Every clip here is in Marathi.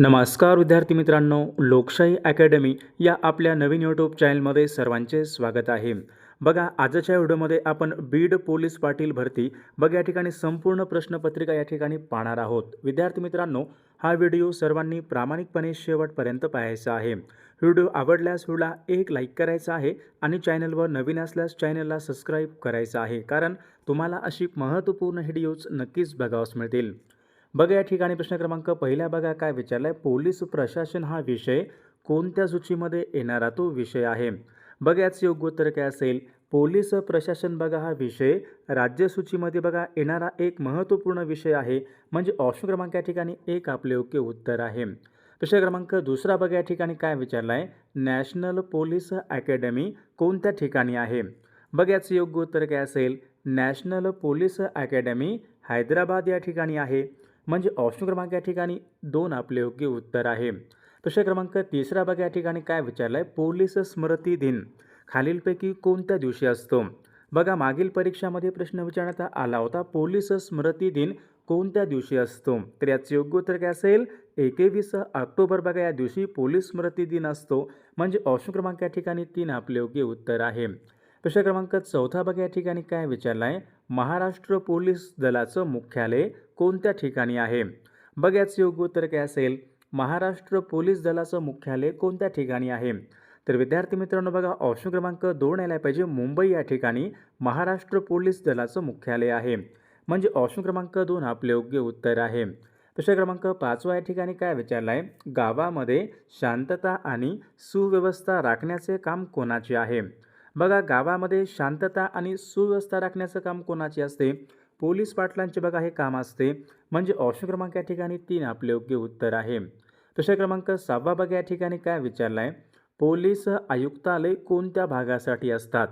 नमस्कार विद्यार्थी मित्रांनो लोकशाही अकॅडमी या आपल्या नवीन यूट्यूब चॅनलमध्ये सर्वांचे स्वागत आहे. बघा आजच्या व्हिडिओमध्ये आपण बीड पोलीस पाटील भरती बघा या ठिकाणी संपूर्ण प्रश्नपत्रिका या ठिकाणी पाहणार आहोत. विद्यार्थी मित्रांनो हा व्हिडिओ सर्वांनी प्रामाणिकपणे शेवटपर्यंत पाहायचा आहे. व्हिडिओ आवडल्यास व्हिडिओला एक लाईक करायचा आहे आणि चॅनलवर नवीन असल्यास चॅनलला सबस्क्राईब करायचं आहे. कारण तुम्हाला अशी महत्त्वपूर्ण व्हिडिओज नक्कीच बघावस मिळतील. बघा या ठिकाणी प्रश्न क्रमांक पहिल्या बघा काय विचारलाय. पोलीस प्रशासन हा विषय कोणत्या सूचीमध्ये येणारा तो विषय आहे. बघा याचं योग्य उत्तर काय असेल. पोलीस प्रशासन बघा हा विषय राज्य सूचीमध्ये बघा येणारा एक महत्त्वपूर्ण विषय आहे. म्हणजे ऑप्शन क्रमांक या ठिकाणी एक आपले योग्य उत्तर आहे. प्रश्न क्रमांक दुसरा बघा या ठिकाणी काय विचारला आहे नॅशनल पोलीस अकॅडमी कोणत्या ठिकाणी आहे. बघा याचं योग्य उत्तर काय असेल. नॅशनल पोलीस अकॅडमी हैदराबाद या ठिकाणी आहे. म्हणजे ऑप्शन क्रमांक या ठिकाणी दोन आपले योग्य उत्तर आहे. प्रश्न क्रमांक तिसरा बघा या ठिकाणी काय विचारलं आहे पोलीस स्मृती दिन. खालीलपैकी कोणत्या दिवशी असतो? बघा मागील परीक्षामध्ये प्रश्न विचारण्यात आला होता. पोलीस स्मृती दिन कोणत्या दिवशी असतो? तर याचं योग्य उत्तर काय असेल? एकवीस ऑक्टोबर बघा या दिवशी पोलीस स्मृती दिन असतो. म्हणजे ऑप्शन क्रमांक या ठिकाणी तीन आपले योग्य उत्तर आहे. प्रश्न क्रमांक चौथा बघा या ठिकाणी काय विचारला आहे महाराष्ट्र पोलीस दलाचं मुख्यालय कोणत्या ठिकाणी आहे? बघा याचं योग्य उत्तर काय असेल? महाराष्ट्र पोलीस दलाचं मुख्यालय कोणत्या ठिकाणी आहे? तर विद्यार्थी मित्रांनो बघा ऑप्शन क्रमांक दोन यायला पाहिजे. मुंबई या ठिकाणी महाराष्ट्र पोलीस दलाचं मुख्यालय आहे. म्हणजे ऑप्शन क्रमांक दोन आपले योग्य उत्तर आहे. प्रश्न क्रमांक पाचवा या ठिकाणी काय विचारला आहे गावामध्ये शांतता आणि सुव्यवस्था राखण्याचे काम कोणाचे आहे? बघा गावामध्ये शांतता आणि सुव्यवस्था राखण्याचं काम कोणाचे असते? पोलीस पाटलांचे बघा हे काम असते. म्हणजे ऑप्शन क्रमांक या ठिकाणी तीन आपले योग्य उत्तर आहे. प्रश्न क्रमांक सहावा बघा या ठिकाणी काय विचारला आहे पोलीस आयुक्तालय कोणत्या भागासाठी असतात?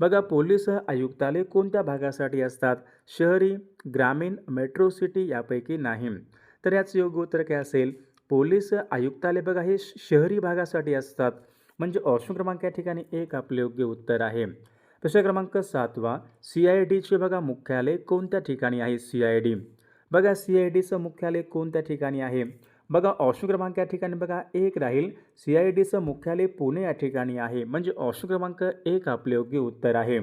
बघा पोलीस आयुक्तालय कोणत्या भागासाठी असतात? शहरी ग्रामीण मेट्रो सिटी यापैकी नाही. तर याचं योग्य उत्तर काय असेल? पोलीस आयुक्तालय बघा हे शहरी भागासाठी असतात. म्हणजे ऑप्शन क्रमांक या ठिकाणी एक आपले योग्य उत्तर आहे. प्रश्न क्रमांक सातवा सी आय डीचे बघा मुख्यालय कोणत्या ठिकाणी आहे सी आय डी बघा सी आय डीचं मुख्यालय कोणत्या ठिकाणी आहे? बघा ऑप्शन क्रमांक या ठिकाणी बघा एक राहील. सी आय डीचं मुख्यालय पुणे या ठिकाणी आहे. म्हणजे ऑप्शन क्रमांक एक आपले योग्य उत्तर आहे.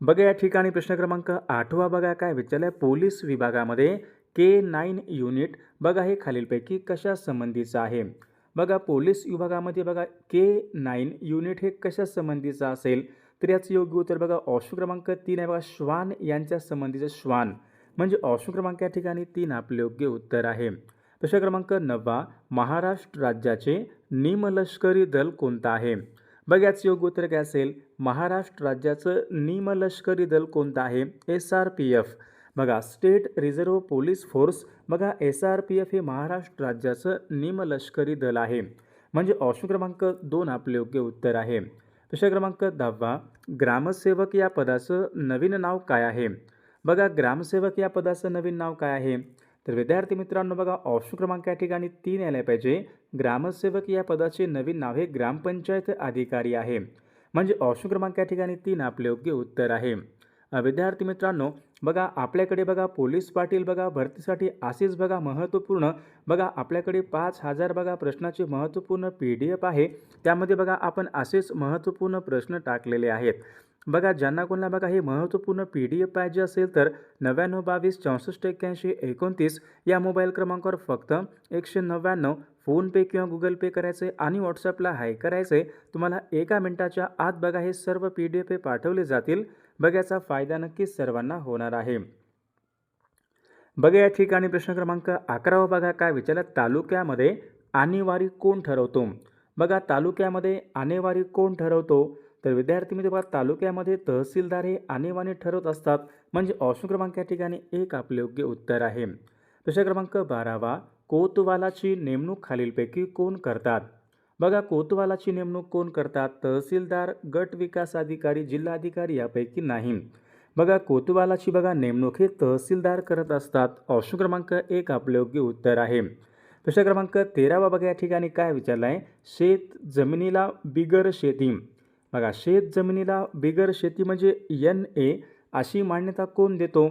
बघा या ठिकाणी प्रश्न क्रमांक आठवा बघा काय विचारलं पोलीस विभागामध्ये के नाईन युनिट बघा हे खालीलपैकी कशा संबंधीचं आहे? बघा पोलीस विभागामध्ये बघा के नाईन युनिट हे कशा संबंधीचं असेल? तर याचं योग्य उत्तर बघा ऑप्शन क्रमांक तीन आहे बघा श्वान यांच्या संबंधीचं श्वान. म्हणजे ऑप्शन क्रमांक या ठिकाणी तीन आपले योग्य उत्तर आहे. प्रश्न क्रमांक नववा महाराष्ट्र राज्याचे निमलष्करी दल कोणतं आहे? बघा याचं योग्य उत्तर काय असेल? महाराष्ट्र राज्याचं निमलष्करी दल कोणतं आहे? S R P F. बघा स्टेट रिझर्व्ह पोलीस फोर्स बघा एस आर पी एफ हे महाराष्ट्र राज्याचं निमलष्करी दल आहे. म्हणजे ऑप्शन क्रमांक दोन आपले योग्य उत्तर आहे. प्रश्न क्रमांक दहावा ग्रामसेवक या पदाचं नवीन नाव काय आहे? बघा ग्रामसेवक या पदाचं नवीन नाव काय आहे? तर विद्यार्थी मित्रांनो बघा ऑप्शन क्रमांक या ठिकाणी तीन यायला पाहिजे. ग्रामसेवक या पदाचे नवीन नाव हे ग्रामपंचायत अधिकारी आहे. म्हणजे ऑप्शन क्रमांक या ठिकाणी तीन आपले योग्य उत्तर आहे. विद्यार्थी मित्रांनो बघा आपल्याकडे बघा पोलीस पाटील बघा भरतीसाठी असेच बघा महत्त्वपूर्ण. बघा आपल्याकडे पाच हजार बघा प्रश्नाचे महत्त्वपूर्ण पी डी एफ आहे. त्यामध्ये बघा आपण असेच महत्त्वपूर्ण प्रश्न टाकलेले आहेत. बघा ज्यांना कोणाला बघा हे महत्त्वपूर्ण पी डी एफ पाहिजे असेल तर नव्याण्णव बावीस चौसष्ट एक्क्याऐंशी एकोणतीस या मोबाईल क्रमांकावर फक्त एकशे नव्याण्णव फोनपे किंवा गुगल पे करायचे आणि व्हॉट्सअपला हाय करायचे. तुम्हाला एका मिनटाच्या आत बघा हे सर्व पी डी एफ हे पाठवले जातील. बघ याचा फायदा नक्कीच सर्वांना होणार आहे. बघा या ठिकाणी प्रश्न क्रमांक अकरावा बघा काय विचारलं. तालुक्यामध्ये आणेवारी कोण ठरवतो? बघा तालुक्यामध्ये आणेवारी कोण ठरवतो? तर विद्यार्थी मित्र बघा तालुक्यामध्ये तहसीलदार हे आणीवाणी ठरवत असतात. म्हणजे ऑप्शन क्रमांक या ठिकाणी एक आपले योग्य उत्तर आहे. प्रश्न क्रमांक बारावा कोतवालाची नेमणूक खालीलपैकी कोण करतात? बघा कोतवालाची नेमणूक कोण करतात? तहसीलदार गट विकास अधिकारी जिल्हाधिकारी यापैकी नाही. बघा कोतवालाची बघा नेमणूक हे तहसीलदार करत असतात. ऑप्शन क्रमांक एक आपले योग्य उत्तर आहे. प्रश्न क्रमांक तेरावा बघा या ठिकाणी काय विचारलं आहे शेत जमिनीला बिगर शेती. बघा शेत जमिनीला बिगर शेती म्हणजे एन ए अशी मान्यता कोण देतो?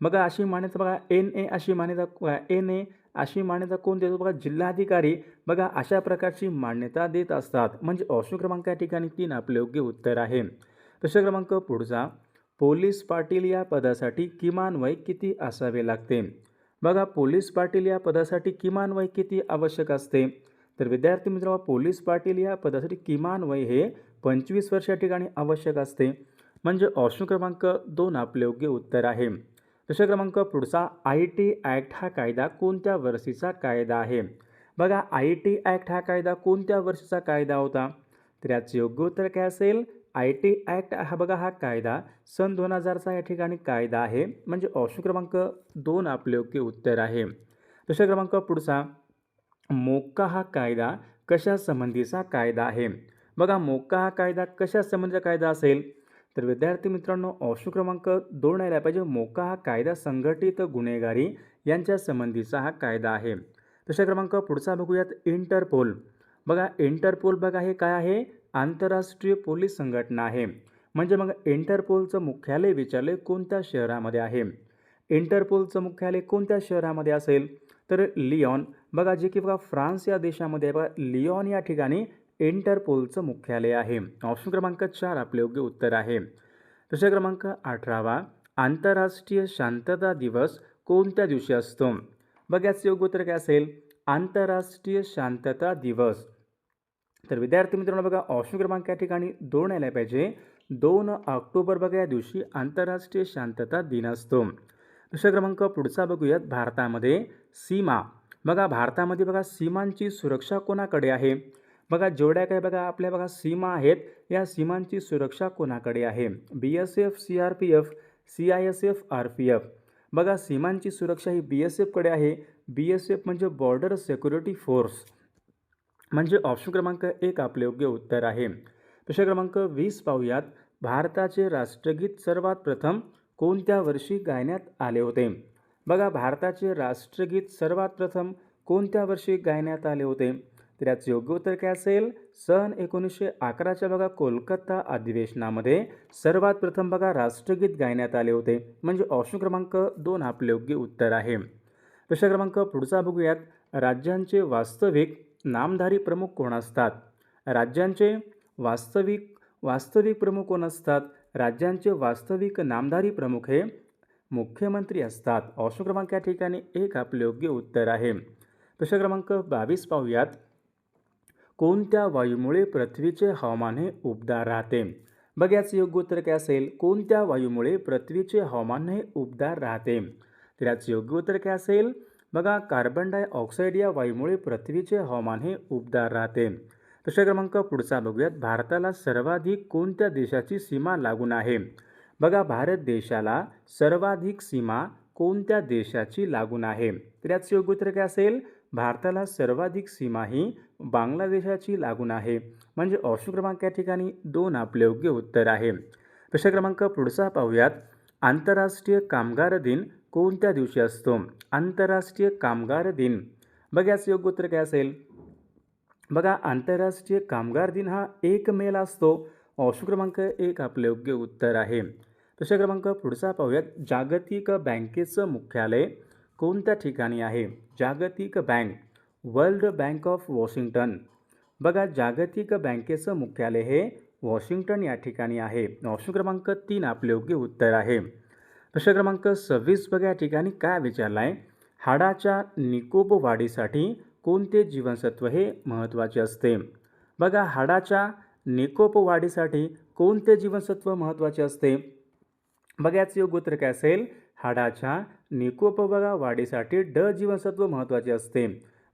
बघा अशी मान्यता बघा एन ए अशी मान्यता एन ए अशी मान्यता कोण देतो? बघा जिल्हाधिकारी बघा अशा प्रकारची मान्यता देत असतात. म्हणजे ऑप्शन क्रमांक या ठिकाणी तीन आपले योग्य उत्तर आहे. प्रश्न क्रमांक पुढचा. पोलीस पाटील या पदासाठी किमान वय किती असावे लागते? बघा पोलीस पाटील या पदासाठी किमान वय किती आवश्यक असते? तर विद्यार्थी मित्र पोलीस पाटील या पदासाठी किमान वय हे पंचवीस वर्ष या ठिकाणी आवश्यक असते. म्हणजे ऑप्शन क्रमांक दोन आपले योग्य उत्तर आहे. प्रश्न क्रमांक पुढचा आय टी ॲक्ट हा कायदा कोणत्या वर्षीचा कायदा आहे? बघा आय टी ॲक्ट हा कायदा कोणत्या वर्षीचा कायदा होता? तर याचं योग्य उत्तर काय असेल? आय टी ॲक्ट हा बघा हा कायदा सन दोन हजारचा या ठिकाणी कायदा आहे. म्हणजे ऑप्शन क्रमांक दोन आपले योग्य उत्तर आहे. प्रश्न क्रमांक पुढचा मोक्का हा कायदा कशा संबंधीचा कायदा आहे? बघा मोक्का हा कायदा कशा संबंधीचा कायदा असेल? तर विद्यार्थी मित्रांनो ऑप्शन क्रमांक दोन यायला पाहिजे. मोका हा कायदा संघटित गुन्हेगारी यांच्या संबंधीचा हा कायदा आहे. तशा क्रमांक पुढचा बघूयात इंटरपोल. बघा इंटरपोल बघा हे काय आहे? आंतरराष्ट्रीय पोलीस संघटना आहे. म्हणजे मग इंटरपोलचं मुख्यालय विचारले कोणत्या शहरामध्ये आहे? इंटरपोलचं मुख्यालय कोणत्या शहरामध्ये असेल? तर लिओन. बघा जे की बघा फ्रान्स या देशामध्ये बघा लिओन या ठिकाणी इंटरपोलचं मुख्यालय आहे. ऑप्शन क्रमांक चार आपले योग्य उत्तर आहे. प्रश्न क्रमांक अठरावा. आंतरराष्ट्रीय शांतता दिवस कोणत्या दिवशी असतो? बघ याचं योग्य उत्तर काय असेल? आंतरराष्ट्रीय शांतता दिवस. तर विद्यार्थी मित्रांनो बघा ऑप्शन क्रमांक या ठिकाणी दोन यायला पाहिजे. दोन ऑक्टोबर बघा या दिवशी आंतरराष्ट्रीय शांतता दिन असतो. दुसरा क्रमांक पुढचा बघूयात भारतामध्ये. सीमा. बघा भारतामध्ये बघा सीमांची सुरक्षा कोणाकडे आहे? बघा जेवढ्या काय बघा आपल्या बघा सीमा आहेत या सीमांची सुरक्षा कोणाकडे आहे? B S F C R P F C I S F R P F बघा सीमांची सुरक्षा ही बी एस एफकडे आहे. बी एस एफ म्हणजे बॉर्डर सेक्युरिटी फोर्स म्हणजे ऑप्शन क्रमांक एक आपले योग्य उत्तर आहे. प्रश्न क्रमांक वीस पाहूयात. भारताचे राष्ट्रगीत सर्वात प्रथम कोणत्या वर्षी गायण्यात आले होते? बघा भारताचे राष्ट्रगीत सर्वात प्रथम कोणत्या वर्षी गायण्यात आले होते? तर याचं योग्य उत्तर काय असेल? सन एकोणीसशे अकराच्या बघा कोलकाता अधिवेशनामध्ये सर्वात प्रथम बघा राष्ट्रगीत गायण्यात आले होते. म्हणजे ऑप्शन क्रमांक दोन आपले योग्य उत्तर आहे. प्रश्न क्रमांक पुढचा बघूयात. राज्यांचे वास्तविक नामधारी प्रमुख कोण असतात? राज्यांचे वास्तविक वास्तविक प्रमुख कोण असतात? राज्यांचे वास्तविक नामधारी प्रमुख हे मुख्यमंत्री असतात. ऑप्शन क्रमांक या ठिकाणी एक आपले योग्य उत्तर आहे. प्रश्न क्रमांक बावीस पाहूयात. कोणत्या वायूमुळे पृथ्वीचे हवामान हे उबदार राहते? बघ याचं योग्य उत्तर काय असेल? कोणत्या वायूमुळे पृथ्वीचे हवामान हे उबदार राहते? तर याचं योग्य उत्तर काय असेल? बघा कार्बन डायऑक्साईड या वायूमुळे पृथ्वीचे हवामान हे उबदार राहते. प्रश्न क्रमांक पुढचा बघूयात. भारताला सर्वाधिक कोणत्या देशाची सीमा लागून आहे? बघा भारत देशाला सर्वाधिक सीमा कोणत्या देशाची लागून आहे? तर याचं योग्य उत्तर काय असेल? भारताला सर्वाधिक सीमा ही बांगलादेशाची लागून आहे. म्हणजे ऑप्शन क्रमांक या ठिकाणी दोन आपले योग्य उत्तर आहे. प्रश्न क्रमांक पुढचा पाहूयात. आंतरराष्ट्रीय कामगार दिन कोणत्या दिवशी असतो? आंतरराष्ट्रीय कामगार दिन. बघ याचं योग्य उत्तर काय असेल? बघा आंतरराष्ट्रीय कामगार दिन हा एक मेला असतो. ऑप्शन क्रमांक एक आपले योग्य उत्तर आहे. प्रश्न क्रमांक पुढचा पाहूयात. जागतिक बँकेचं मुख्यालय कोणत्या ठिकाणी आहे? जागतिक bank. World bank of Washington. बघा जागतिक बँकेचं मुख्यालय हे वॉशिंग्टन या ठिकाणी आहे. ऑप्शन क्रमांक तीन आपले योग्य उत्तर आहे. प्रश्न क्रमांक सव्वीस बघा या ठिकाणी काय विचारला आहे हाडाच्या निकोप वाढीसाठी कोणते जीवनसत्व हे महत्त्वाचे असते? बघा हाडाच्या निकोप वाढीसाठी कोणते जीवनसत्व महत्त्वाचे असते? बघा याचं योग्य उत्तर काय असेल? हाडाच्या निकोप बघा वाढीसाठी ड जीवनसत्व महत्त्वाचे असते.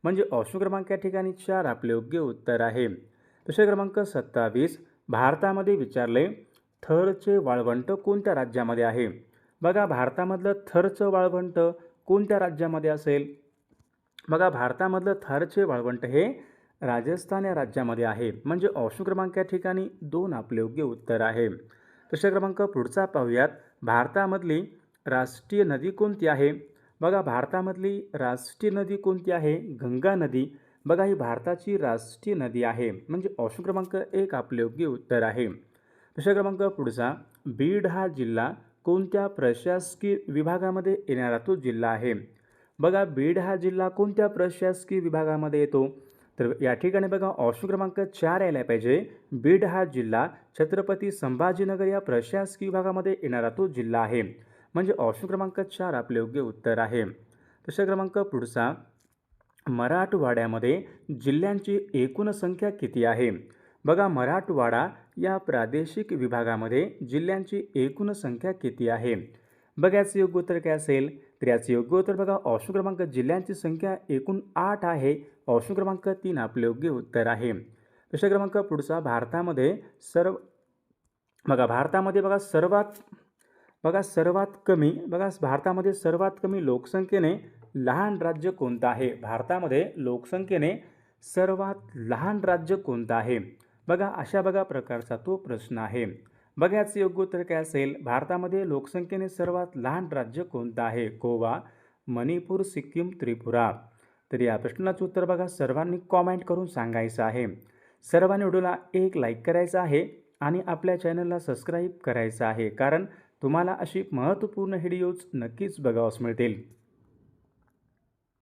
म्हणजे ऑप्शन क्रमांक या ठिकाणी चार आपले योग्य उत्तर आहे. दुसरे क्रमांक सत्तावीस. भारतामध्ये विचारले थरचे वाळवंट कोणत्या राज्यामध्ये आहे? बघा भारतामधलं थरचं वाळवंट कोणत्या राज्यामध्ये असेल? बघा भारतामधलं थरचे वाळवंट हे राजस्थान या राज्यामध्ये आहे. म्हणजे ऑप्शन क्रमांक या ठिकाणी दोन आपले योग्य उत्तर आहे. प्रश्न क्रमांक पुढचा पाहूयात. भारतामधली राष्ट्रीय नदी कोणती आहे? बघा भारतामधली राष्ट्रीय नदी कोणती आहे? गंगा नदी. बघा ही भारताची राष्ट्रीय नदी आहे. म्हणजे ऑप्शन क्रमांक एक आपले योग्य उत्तर आहे. प्रश्न क्रमांक पुढचा. बीड हा जिल्हा कोणत्या प्रशासकीय विभागामध्ये येणारा तो जिल्हा आहे? बघा बीड हा जिल्हा कोणत्या प्रशासकीय विभागामध्ये येतो? तर या ठिकाणी बघा ऑप्शन क्रमांक चार यायला पाहिजे. बीड हा जिल्हा छत्रपती संभाजीनगर या प्रशासकीय विभागामध्ये येणारा तो जिल्हा आहे. म्हणजे ऑप्शन क्रमांक चार आपले योग्य उत्तर आहे. प्रश्न क्रमांक पुढचा मराठवाड्यामध्ये जिल्ह्यांची एकूण संख्या किती आहे? बघा मराठवाडा या प्रादेशिक विभागामध्ये जिल्ह्यांची एकूण संख्या किती आहे? बघा याचं योग्य उत्तर काय असेल? तर याचं योग्य उत्तर बघा ऑप्शन क्रमांक जिल्ह्यांची संख्या एकूण आठ आहे. ऑप्शन क्रमांक तीन आपले योग्य उत्तर आहे. प्रश्न क्रमांक पुढचा भारतामध्ये सर्व बघा भारतामध्ये बघा सर्वात बघा सर्वात कमी बघा भारतामध्ये सर्वात कमी लोकसंख्येने लहान राज्य कोणतं आहे? भारतामध्ये लोकसंख्येने सर्वात लहान राज्य कोणतं आहे? बघा अशा बघा प्रकारचा तो प्रश्न आहे. बघा याचं योग्य उत्तर काय असेल? भारतामध्ये लोकसंख्येने सर्वात लहान राज्य कोणतं आहे? गोवा मणिपूर सिक्कीम त्रिपुरा. तर या प्रश्नाचं उत्तर बघा सर्वांनी कॉमेंट करून सांगायचं आहे. सर्वांनी व्हिडिओला एक लाईक करायचं आहे आणि आपल्या चॅनलला सबस्क्राईब करायचं आहे. कारण तुम्हाला अशी महत्त्वपूर्ण व्हिडिओज नक्कीच बघावस मिळतील.